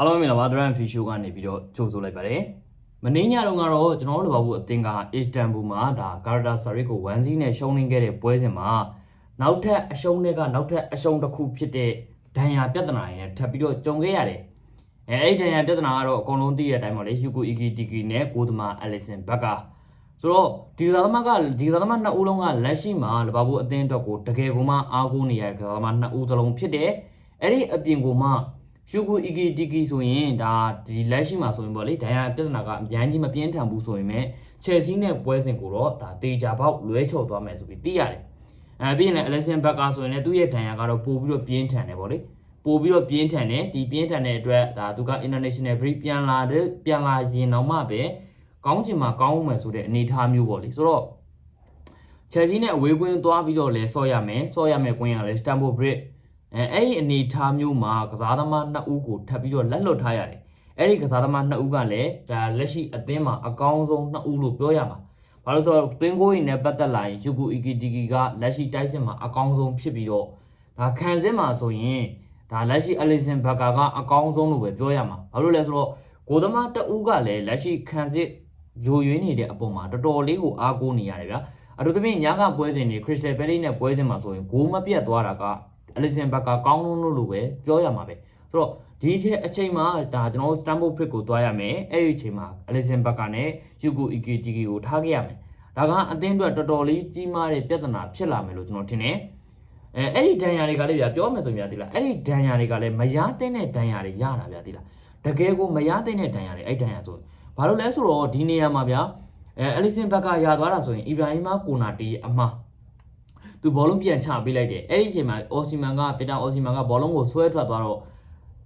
အားလုံးမင်္ဂလာပါ Drum Free Show ကနေပြီးတော့ကြိုဆိုလိုက်ပါတယ်။မနေ့ညတုန်းကတော့ကျွန်တော်တို့လိုပါဘူးအသင်းကအစ္စတန်ဘူမှာဒါဂါရတာဆာရစ်ကို1-0နဲ့ရှုံးနေခဲ့တဲ့ပွဲစဉ်မှာနောက်ထပ်အရှုံးတွေကနောက်ထပ်အရှုံးတစ်ခုဖြစ်တဲ့ဒဏ်ရာပြဿနာတွေနဲ့ထပ်ပြီးတော့ကြုံခဲ့ရတယ်။အဲအဲ့ဒီဒဏ်ရာပြဿနာကတော့အကုန်လုံးသိတဲ့အတိုင်းပါလေယူကိုအီကီတီကီနဲ့ကိုသမာအလီဆန်ဘက်ကဆိုတော့ဒီသာသမားကဒီသာသမားနှစ်ဦးလုံးကလက်ရှိမှာလဘာဘူးအသင်းအတွက်ကိုတကယ်ကိုမှအားကိုးနေရတဲ့သာသမားနှစ်ဦးသလုံးဖြစ်တဲ့အဲ့ဒီအပြင်ကိုမှ ရှုကူအီကီတီကီဆိုရင်ဒါဒီလက်ရှိမှာဆိုရင်ပေါ့လေဒိုင်ယာပြဿနာကအများကြီးမပြင်းထန်ဘူးဆိုရင်ပဲချယ်ဆီနဲ့ပွဲစဉ်ကိုတော့ဒါတေချာပေါက်လွဲချော်သွားမယ်ဆိုပြီးသိရတယ်။အဲပြီးရင်လည်းအလက်ဆန်ဘက်ကဆိုရင်လည်းသူ့ရဲ့ဒိုင်ယာကတော့ပို့ပြီးတော့ပြင်းထန်တယ်ပေါ့လေ။ပို့ပြီးတော့ပြင်းထန်တယ်ဒီပြင်းထန်တဲ့အတွက်ဒါသူက international break ပြန်လာတဲ့ပြန်လာရင်တော့မှပဲကောင်းချင်မှကောင်းမယ်ဆိုတဲ့အနေအထားမျိုးပေါ့လေဆိုတော့ချယ်ဆီနဲ့အဝေးကွင်းသွားပြီးတော့လဲဆော့ရမယ်ဆော့ရမယ်ကွင်းကလည်း Stamford Bridge အဲအဲ့ဒီအနေအထားမျိုးမှာကစားသမားနှစ်ဦးကိုထပ်ပြီးတော့လက်လွတ်ထားရတယ်။အဲ့ဒီကစားသမားနှစ်ဦးကလည်းဒါလက်ရှိအသင်းမှာအကောင်းဆုံးနှစ်ဦးလို့ပြောရမှာ။ဘာလို့လဲဆိုတော့တွင်းကိုရင်နဲ့ပတ်သက်လာရင်ယူကူအီကီတီကီကလက်ရှိတိုက်စစ်မှာအကောင်းဆုံးဖြစ်ပြီးတော့ဒါခံစစ်မှာဆိုရင်ဒါလက်ရှိအလီဆန်ဘက်ကာကအကောင်းဆုံးလို့ပဲပြောရမှာ။ဘာလို့လဲဆိုတော့ကိုသမားတဦးကလည်းလက်ရှိခံစစ်ယိုယွင်းနေတဲ့အပေါ်မှာတော်တော်လေးကိုအားကိုးနေရတယ်ဗျာ။အထူးသဖြင့်ညကပွဲစဉ်တွေခရစ်စတယ်ဘယ်လီနဲ့ပွဲစဉ်မှာဆိုရင်ဂိုးမပြတ်သွားတာက အလီဆန်ဘက်ကကောင်းလုံးလို့လို့ပဲပြောရမှာပဲဆိုတော့ဒီအချိန်မှာဒါကျွန်တော်တို့ Stamford Bridge ကိုသွားရမယ်အဲ့ဒီအချိန်မှာအလီဆန်ဘက်ကနဲ့ယူကိုအီကီတီကီကိုထားခဲ့ရမယ်ဒါကအသင်းအတွက်တော်တော်လေးကြီးမားတဲ့ပြဿနာဖြစ်လာမယ်လို့ကျွန်တော်ထင်တယ်အဲအဲ့ဒီဒဏ်ရာတွေကလည်းဗျာပြောမယ်ဆိုရင်ဗျာဒီလားအဲ့ဒီဒဏ်ရာတွေကလည်းမရတဲ့တဲ့ဒဏ်ရာတွေရတာဗျာဒီလားတကယ်ကိုမရတဲ့တဲ့ဒဏ်ရာတွေအဲ့ဒဏ်ရာဆိုဘာလို့လဲဆိုတော့ဒီနေရာမှာဗျာအဲအလီဆန်ဘက်ကရသွားတာဆိုရင်အီဗရာဟီမာကိုနာတီအမှား သူဘောလုံးပြန်ချပေးလိုက်တယ်အဲ့ဒီအချိန်မှာအော်စီမန်ကပီတာအော်စီမန်ကဘောလုံးကိုဆွဲထွက်သွားတော့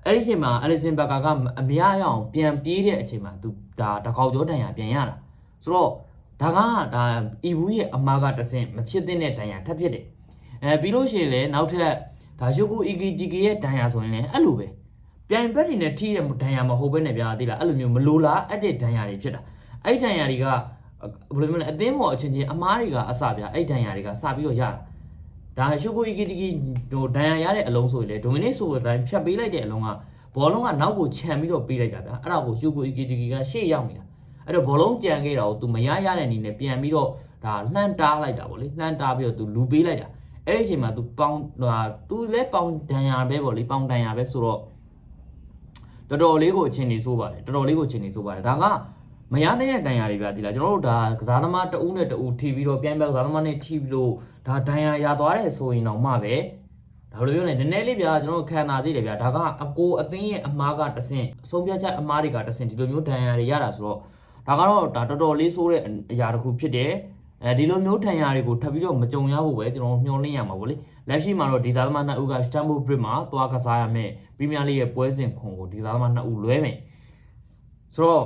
အဲ့ဒီအချိန်မှာအလီဆန်ဘက်ကာကအမရရအောင်ပြန်ပြေးတဲ့အချိန်မှာသူဒါတကောက်ကျော်တန်ရပြန်ရတာဆိုတော့ဒါကဒါအီဘူးရဲ့အမားကတဆင့်မဖြစ်တဲ့တန်ရထပ်ဖြစ်တယ်အဲပြီးလို့ရှိရင်လည်းနောက်ထပ်ဒါရှုကူအီကီတီကီရဲ့တန်ရဆိုရင်လည်းအဲ့လိုပဲပြိုင်ဘက်တွေနဲ့ထိတဲ့ဒဏ်ရာမဟုတ်ဘဲနဲ့ဗျာသိလားအဲ့လိုမျိုးမလိုလားအဲ့တဲ့ဒဏ်ရာတွေဖြစ်တာအဲ့ဒဏ်ရာတွေက ဘယ်လိုမျိုးလဲအသင်းပေါ်အချင်းချင်းအမားတွေကအစဗျာအဲ့ဒဏ်ရာတွေကစပြီးတော့ရတာဒါရှုကိုအီကီတီကီဟိုဒဏ်ရာရတဲ့အလုံးဆိုရင်လေဒိုမီနစ်ဆိုတဲ့အတိုင်းဖြတ်ပေးလိုက်တဲ့အလုံးကဘောလုံးကနောက်ကိုခြံပြီးတော့ပေးလိုက်တာဗျာအဲ့ဒါကိုရှုကိုအီကီတီကီကရှေ့ရောက်နေတာအဲ့တော့ဘောလုံးကြံခဲ့တာကို तू မရရတဲ့အနေနဲ့ပြန်ပြီးတော့ဒါလှမ်းတားလိုက်တာဗောလေလှမ်းတားပြီးတော့ तू လူပေးလိုက်တာအဲ့ဒီအချိန်မှာ तू ပေါင်းဟို तू လည်းပေါင်းဒဏ်ရာပဲဗောလေပေါင်းဒဏ်ရာပဲဆိုတော့တော်တော်လေးကိုအချင်းနေဆိုးပါတယ်တော်တော်လေးကိုအချင်းနေဆိုးပါတယ်ဒါက မရတဲ့တန်ရာတွေဗျာဒီလားကျွန်တော်တို့ဒါကစားသမားတဦးနဲ့တဦးထိပြီးတော့ပြန်ပြကစားသမားနဲ့ထိပြီးလို့ဒါဒဏ်ရာရသွားတယ်ဆိုရင်တော့မှပဲဒါလိုပြောနေနည်းနည်းလေးဗျာကျွန်တော်တို့ခံတာသေးတယ်ဗျာဒါကအကိုအသင်းရဲ့အမားကတဆင့်အဆုံးဖြတ်ချက်အမားတွေကတဆင့်ဒီလိုမျိုးဒဏ်ရာတွေရတာဆိုတော့ဒါကတော့ဒါတော်တော်လေးဆိုးတဲ့အရာတစ်ခုဖြစ်တယ်အဲဒီလိုမျိုးဒဏ်ရာတွေကိုထပ်ပြီးတော့မကြုံရဖို့ပဲကျွန်တော်မျှော်လင့်ရမှာပေါ့လေလက်ရှိမှာတော့ဒီသားသမားနှစ်ဦးက Stamford Bridge မှာသွားကစားရမယ်ပရီးမီးယားလိရဲ့ပွဲစဉ်ခွန်ကိုဒီသားသမားနှစ်ဦးလွဲမယ်ဆိုတော့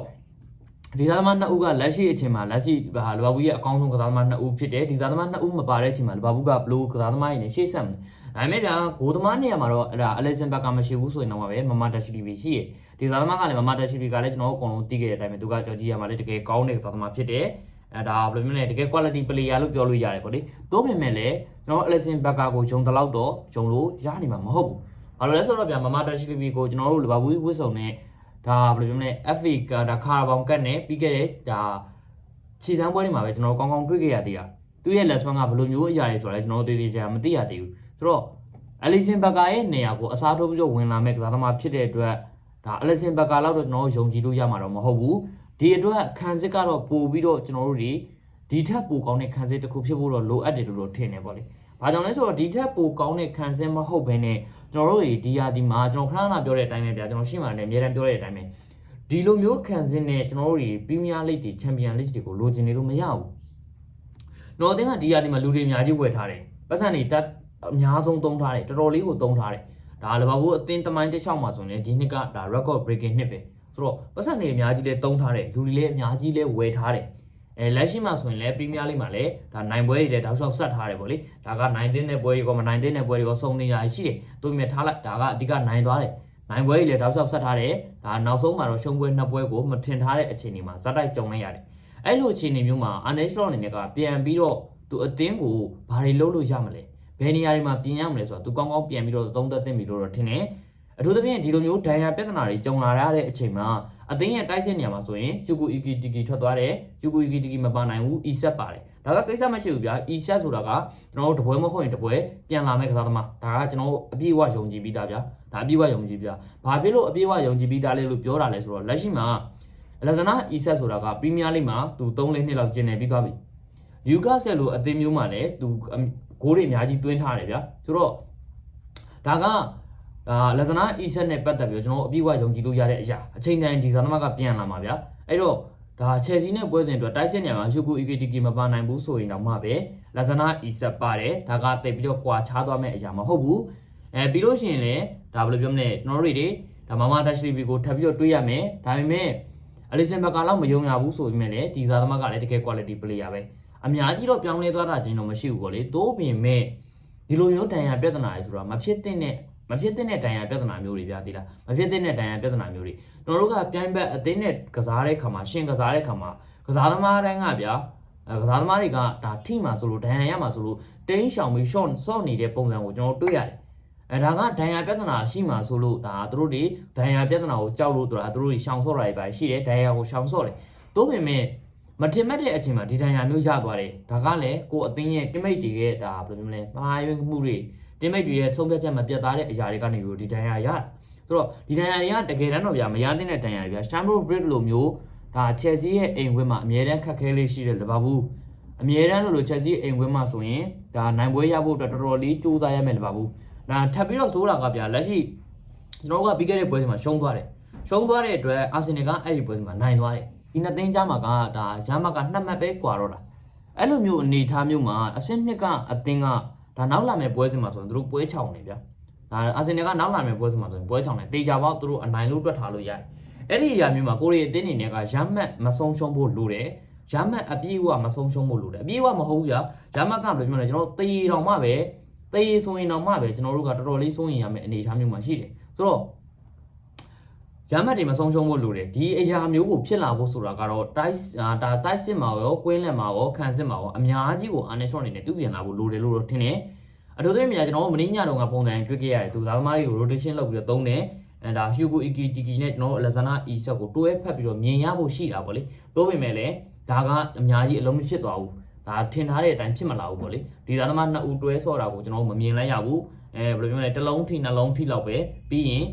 ဒီသားသမားနှစ်ဦးကလက်ရှိအချိန်မှာလက်ရှိဟာလီဗာပူးရဲ့အကောင်းဆုံးကစားသမားနှစ်ဦးဖြစ်တယ်ဒီသားသမားနှစ်ဦးမပါတဲ့အချိန်မှာလီဗာပူးကဘလို့ကစားသမားတွေနဲ့ရှေ့ဆက်မယ်ဒါပေမဲ့ဗျာဂိုးသမားနေရာမှာတော့အဲ့ဒါအလက်ဆန်ဘက်ကမရှိဘူးဆိုရင်တော့ပဲမမတာရှိတီဗီရှိရဒီသားသမားကလည်းမမတာရှိတီကလည်းကျွန်တော်တို့အကုန်လုံးသိခဲ့တဲ့အတိုင်းပဲသူကကြော်ကြီးရမှာလည်းတကယ်ကောင်းတဲ့ကစားသမားဖြစ်တယ်အဲဒါဘယ်လိုမျိုးလဲတကယ် quality player လို့ပြောလို့ရတယ်ပေါ့လေတိုးပေမဲ့လည်းကျွန်တော်အလက်ဆန်ဘက်ကကိုဂျုံတလောက်တော့ဂျုံလို့ရနိုင်မှာမဟုတ်ဘူးဘာလို့လဲဆိုတော့ဗျာမမတာရှိတီဗီကိုကျွန်တော်တို့လီဗာပူးဝစ်စုံနဲ့ ဒါဘယ်လိုမျိုးလဲ FA ကဒါခါဘောင်ကတ်နဲ့ပြီးခဲ့တဲ့ဒါခြေတန်းပွဲတွေမှာပဲကျွန်တော်ကောင်းကောင်းတွေ့ခဲ့ရသေးတာသူရဲ့ lesson ကဘယ်လိုမျိုးအရာတွေဆိုတာလဲကျွန်တော်တို့သိသေးချာမသိရသေးဘူးဆိုတော့အလီဆန်ဘကာရဲ့နေရာကိုအစားထိုးပြီးတော့ဝင်လာမဲ့ကစားသမားဖြစ်တဲ့အတွက်ဒါအလီဆန်ဘကာလောက်တော့ကျွန်တော်တို့ယုံကြည်လို့ရမှာတော့မဟုတ်ဘူးဒီအတွက်ခံစစ်ကတော့ပို့ပြီးတော့ကျွန်တော်တို့တွေဒီထက်ပိုကောင်းတဲ့ခံစစ်တစ်ခုဖြစ်ဖို့တော့လိုအပ်တယ်လို့တော့ထင်တယ်ပေါ့လေ။ ဘာကြောင့်လဲဆိုတော့ဒီထက်ပိုကောင်းတဲ့ခံစစ်မဟုတ်ဘဲနဲ့ကျွန်တော်တို့တွေဒီဟာဒီမှာကျွန်တော်ခဏခဏပြောတဲ့အတိုင်းပဲဗျာကျွန်တော်ရှင်းပါတယ်အများတန်းပြောတဲ့အတိုင်းပဲဒီလိုမျိုးခံစစ်နဲ့ကျွန်တော်တို့တွေပရီးမီးယားလိဂ်တွေချန်ပီယံလိဂ်တွေကိုလိုချင်နေလို့မရဘူး။နော်အသင်းကဒီဟာဒီမှာလူတွေအများကြီးဝယ်ထားတယ်။ပတ်စံတွေတက်အများဆုံးသုံးထားတယ်တော်တော်လေးကိုသုံးထားတယ်။ဒါလဘာဘူးအသင်းတမိုင်းတစ်လျှောက်မှာဆိုရင်ဒီနှစ်ကဒါ record breaking နှစ်ပဲ။ဆိုတော့ပတ်စံတွေအများကြီးလဲသုံးထားတယ်လူတွေလည်းအများကြီးလဲဝယ်ထားတယ်။ အဲလက်ရှိမှာဆိုရင်လည်းပရီးမီးယားလိမှာလည်းဒါနိုင်ပွဲတွေလည်းတောက်လျှောက်ဆက်ထားတယ်ပေါ့လေဒါကနိုင်တဲ့နဲ့ပွဲတွေကမနိုင်တဲ့နဲ့ပွဲတွေကစုံနေရရှိတယ်သူမြင်ထားလိုက်ဒါကအဓိကနိုင်သွားတယ်နိုင်ပွဲတွေလည်းတောက်လျှောက်ဆက်ထားတယ်ဒါနောက်ဆုံးမှာတော့ရှုံးပွဲနှစ်ပွဲကိုမထင်ထားတဲ့အခြေအနေမှာဇက်တိုက်ကြုံလိုက်ရတယ်အဲ့လိုအခြေအနေမျိုးမှာ Arnold အနေနဲ့ကပြန်ပြီးတော့သူအတင်းကိုဘာတွေလုပ်လို့ရမလဲဘယ်နေရာတွေမှာပြင်ရမလဲဆိုတော့သူကောင်းကောင်းပြန်ပြီးတော့သုံးသက်သင့်ပြီလို့တော့ထင်တယ် အထူးသဖြင့်ဒီလိုမျိုးဒဏ်ရာပြဿနာတွေကြုံလာရတဲ့အချိန်မှာအသင်းရဲ့တိုက်စစ်နေရာမှာဆိုရင်ယူကူအီကီတီကီထွက်သွားတယ်ယူကူအီကီတီကီမပါနိုင်ဘူးအီဆက်ပါတယ်ဒါကကိစ္စမရှိဘူးဗျာအီဆက်ဆိုတာကကျွန်တော်တို့တပွဲမဟုတ်ရင်တပွဲပြန်လာမဲ့ကစားသမားဒါကကျွန်တော်တို့အပြည့်အဝယုံကြည်ပြီးသားဗျာဒါအပြည့်အဝယုံကြည်ပြီးသားဘာဖြစ်လို့အပြည့်အဝယုံကြည်ပြီးသားလဲလို့ပြောတာလဲဆိုတော့လက်ရှိမှာလက်ဇနာအီဆက်ဆိုတာကပရီးမီးယားလိမှာသူ3လနှစ်လောက်ကျင်နေပြီးသွားပြီယူကာဆယ်လိုအသင်းမျိုးမှာလည်းသူဂိုးတွေအများကြီးတွင်းထားတယ်ဗျာဆိုတော့ဒါက ဒါလက်စနာအီဆက်နဲ့ပတ်သက်ပြီးတော့ကျွန်တော်တို့အပြည့်အဝယုံကြည်လို့ရတဲ့အရာအချိန်တိုင်းဒီဇာသမကပြန်လာမှာဗျာအဲ့တော့ဒါချယ်ဆီနဲ့ပွဲစဉ်အတွက်တိုက်စစ်နေရာမှာယူကူအီကီတီကီမပါနိုင်ဘူးဆိုရင်တော့မှပဲလက်စနာအီဆက်ပါတယ်ဒါကတိတ်ပြီးတော့ကွာခြားသွားမယ့်အရာမဟုတ်ဘူးအဲပြီးလို့ရှိရင်လည်းဒါဘယ်လိုပြောမလဲကျွန်တော်တို့တွေဒါမမဒက်ရှလီဘီကိုထပ်ပြီးတော့တွေးရမယ်ဒါပေမဲ့အလီဆန်ဘကာလောက်မယုံရဘူးဆိုပေမဲ့လည်းဒီဇာသမကလည်းတကယ် quality player ပဲအများကြီးတော့ပြောင်းလဲသွားတာချင်းတော့မရှိဘူးပေါ့လေတိုးပင်မဲ့ဒီလိုမျိုးတန်ရာပြဿနာတွေဆိုတာမဖြစ်တဲ့နဲ့ မဖြစ်တဲ့နဲ့တန်ရာပြဿနာမျိုးတွေပြသီလားမဖြစ်တဲ့နဲ့တန်ရာပြဿနာမျိုးတွေကျွန်တော်တို့ကပြိုင်ဘက်အသင်းနဲ့ကစားတဲ့ခါမှာရှင်ကစားတဲ့ခါမှာကစားသမားတိုင်းကဗျာအဲကစားသမားတွေကဒါထိမှာဆိုလို့ဒဏ်ရာရမှာဆိုလို့တင်းရှောင်ပြီး short ဆော့နေတဲ့ပုံစံကိုကျွန်တော်တို့တွေ့ရတယ်အဲဒါကဒဏ်ရာပြဿနာရှိမှာဆိုလို့ဒါသူတို့တွေဒဏ်ရာပြဿနာကိုကြောက်လို့ဆိုတာသူတို့တွေရှောင်ဆော့တာတွေပဲရှိတယ်ဒဏ်ရာကိုရှောင်ဆော့တယ်တိုးပင်မဲ့မထင်မှတ်တဲ့အချိန်မှာဒီဒဏ်ရာမျိုးရသွားတယ်ဒါကလည်းကိုယ်အသင်းရဲ့ teammate တွေရဲ့ဒါဘယ်လိုမျိုးလဲမှားယွင်းမှုတွေ တင်မိတ်တွေရဲ့ဆုံးဖြတ်ချက်မပြတ်သားတဲ့အရာတွေကနေပြီးဒီဒဏ်ရာရတာဆိုတော့ဒီဒဏ်ရာတွေကတကယ်တမ်းတော့ဗျာမရသင့်တဲ့ဒဏ်ရာတွေဗျာ Stamford Bridge လိုမျိုးဒါ Chelsea ရဲ့အိမ်ဝင်းမှာအမြဲတမ်းခက်ခဲလေးရှိတဲ့လီဗာပူးအမြဲတမ်းလို့လို့ Chelsea ရဲ့အိမ်ဝင်းမှာဆိုရင်ဒါနိုင်ပွဲရဖို့အတွက်တော်တော်လေးကြိုးစားရမယ်လီဗာပူးဒါထပ်ပြီးတော့စိုးတာကဗျာလက်ရှိကျွန်တော်တို့ကပြီးခဲ့တဲ့ပွဲစဉ်မှာရှုံးသွားတယ်ရှုံးသွားတဲ့အတွက်အာဆင်နယ်ကအဲ့ဒီပွဲစဉ်မှာနိုင်သွားတယ်ဒီနှစ်သင်းကြားမှာကဒါရမ်းမကနှစ်မှတ်ပဲကွာတော့တာအဲ့လိုမျိုးအနေအထားမျိုးမှာအဆင့်နှစ်ကအသင်းက ဒါနောက်လာမယ့်ပွဲစဉ်မှာဆိုရင်သူတို့ပွဲချောင်နေဗျာဒါအာဆင်နယ်ကနောက်လာမယ့်ပွဲစဉ်မှာဆိုရင်ပွဲချောင်နေတေချာပေါက်သူတို့အနိုင်လို့တွက်ထားလို့ရတယ်အဲ့ဒီအရာမျိုးမှာကိုရီအတင်းနေနဲ့ကရမ်းမတ်မဆုံးရှုံးဖို့လိုတယ်ရမ်းမတ်အပြည့်အဝမဆုံးရှုံးဖို့လိုတယ်အပြည့်အဝမဟုတ်ဘူးဗျာရမ်းမတ်ကဘယ်လိုပြောလဲကျွန်တော်တေးတောင်မှပဲတေးဆိုရင်တောင်မှပဲကျွန်တော်တို့ကတော်တော်လေးစိုးရင်ရမယ့်အနေအထားမျိုးမှာရှိတယ်ဆိုတော့ ရမ်းမတ်တွေမဆုံးရှုံးဖို့လိုတယ်ဒီအရာမျိုးကိုဖြစ်လာဖို့ဆိုတာကတော့တိုက်ဒါတိုက်စစ်မှာရောကွင်းလက်မှာရောခံစစ်မှာရောအများကြီးကိုအာနေရှော့အနေနဲ့ပြုပြင်လာဖို့လိုတယ်လို့တော့ထင်တယ်အတူတူမြာကျွန်တော်တို့မင်းညတုန်းကပုံစံတွေ့ခဲ့ရတယ်သူသားသမားတွေကို rotation လုပ်ပြီးတော့သုံးတယ်အဲဒါ Hugo Ikitiki နဲ့ကျွန်တော်တို့ Alexander Isak ကိုတွဲဖက်ပြီးတော့မြင်ရဖို့ရှိတာပေါ့လေတိုးပေမဲ့လည်းဒါကအများကြီးအလုံးမဖြစ်သွားဘူးဒါထင်ထားတဲ့အတိုင်းဖြစ်မလာဘူးပေါ့လေဒီသားသမားနှစ်ဦးတွဲဆော့တာကိုကျွန်တော်တို့မမြင်လိုက်ရဘူးအဲဘယ်လိုပြောလဲတစ်လုံးထိနှလုံးထိလောက်ပဲပြီးရင်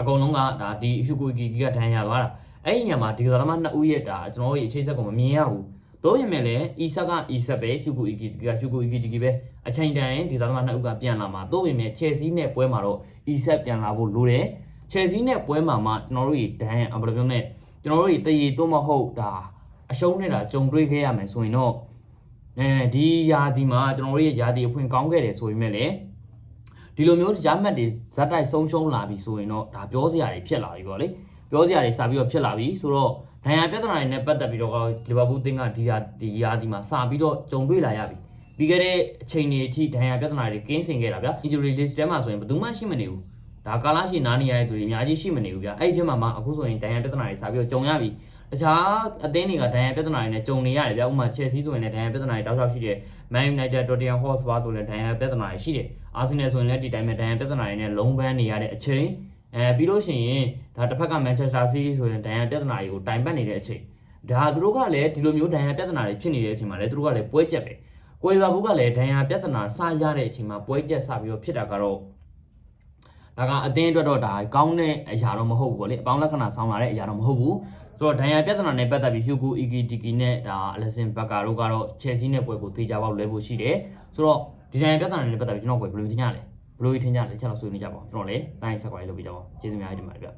အကုန်လုံးကဒါဒီ Hugo Ikitiki ကဒဏ်ရာသွားတာအဲ့ဒီညမှာဒီသားသမားနှစ်ဦးရဲ့ဒါကျွန်တော်တို့ရဲ့အခြေဆက်ကိုမမြင်ရဘူးတို့ရင်မဲ့လည်းအီဆက်ကအီဆက်ပဲရှုကူအီကီကရှုကူအီကီတီကီပဲအချိန်တန်ဒီသားသမားနှစ်ဦးကပြန်လာမှာတို့ရင်မဲ့ချယ်ဆီနဲ့ပွဲမှာတော့အီဆက်ပြန်လာဖို့လိုတယ်ချယ်ဆီနဲ့ပွဲမှာမှကျွန်တော်တို့ရေဒန်အဘယ်လိုပြောမလဲကျွန်တော်တို့ရေတရေတော့မဟုတ်ဒါအရှုံးနေတာကြုံတွေ့ခဲ့ရမယ်ဆိုရင်တော့အဲဒီယာဒီမှာကျွန်တော်တို့ရဲ့ယာဒီအဖွင့်ကောင်းခဲ့တယ်ဆိုပေမဲ့လည်း ဒီလိုမျိုးရမှတ်တွေဇက်တိုက်ဆုံးရှုံးလာပြီဆိုရင်တော့ဒါပြောစရာတွေဖြစ်လာပြီပေါ့လေပြောစရာတွေစပြီးတော့ဖြစ်လာပြီဆိုတော့ဒဏ်ရာပြဿနာတွေနဲ့ပတ်သက်ပြီးတော့လီဗာပူးအသင်းကဒီဟာဒီရာဒီမှာစပြီးတော့ကြုံတွေ့လာရပြီပြီးခဲ့တဲ့အချိန်တွေအထိဒဏ်ရာပြဿနာတွေကင်းစင်ခဲ့တာဗျ injury list ထဲမှာဆိုရင်ဘယ်သူမှရှိမနေဘူးဒါကာလာရှိနားနေရတဲ့သူတွေအများကြီးရှိမနေဘူးဗျအဲ့ဒီထဲမှာမှအခုဆိုရင်ဒဏ်ရာပြဿနာတွေစပြီးတော့ကြုံရပြီတခြားအသင်းတွေကဒဏ်ရာပြဿနာတွေနဲ့ကြုံနေရတယ်ဗျဥပမာ Chelsea ဆိုရင်လည်းဒဏ်ရာပြဿနာတွေတောက်လျှောက်ရှိတယ် Man United Tottenham Hotspur ဆိုလည်းဒဏ်ရာပြဿနာတွေရှိတယ် Arsenal ဆိုရင်လည်းဒီတိုင်းပဲဒဏ်ရာပြဿနာတွေနဲ့လုံးပန်းနေရတဲ့အချိန်အဲပြီးလို့ရှိရင်ဒါတစ်ဖက်က Manchester City ဆိုရင်ဒဏ်ရာပြဿနာတွေကိုတိုင်ပတ်နေတဲ့အချိန်ဒါသူတို့ကလည်းဒီလိုမျိုးဒဏ်ရာပြဿနာတွေဖြစ်နေတဲ့အချိန်မှာလည်းသူတို့ကလည်းပွဲကြက်ပဲကိုယ်ပါဘူးကလည်းဒဏ်ရာပြဿနာစရတဲ့အချိန်မှာပွဲကြက်စပြီးတော့ဖြစ်တာကတော့ဒါကအတင်းအတွက်တော့ဒါကောင်းတဲ့အရာတော့မဟုတ်ဘူးဗောလေအပေါင်းလက္ခဏာဆောင်လာတဲ့အရာတော့မဟုတ်ဘူးဆိုတော့ဒဏ်ရာပြဿနာနဲ့ပတ်သက်ပြီး Hugo Ikitiki နဲ့ဒါ Alisson Becker တို့ကတော့ Chelsea နဲ့ပွဲကိုသေချာပေါက်လဲဖို့ရှိတယ်ဆိုတော့ ဒီဒဏ်ရာပြဿနာနဲ့ပတ်သက်ပြီးကျွန်တော်ကိုဘယ်လိုထင်ကြလဲဘယ်လိုထင်ကြလဲချက်တော့ဆွေးနွေးကြပါဦးကျွန်တော်လည်းတိုင်းဆက်ကွာလေးလုပ်ပြကြပါဦးကျေးဇူးများတင်ပါတယ်ဗျ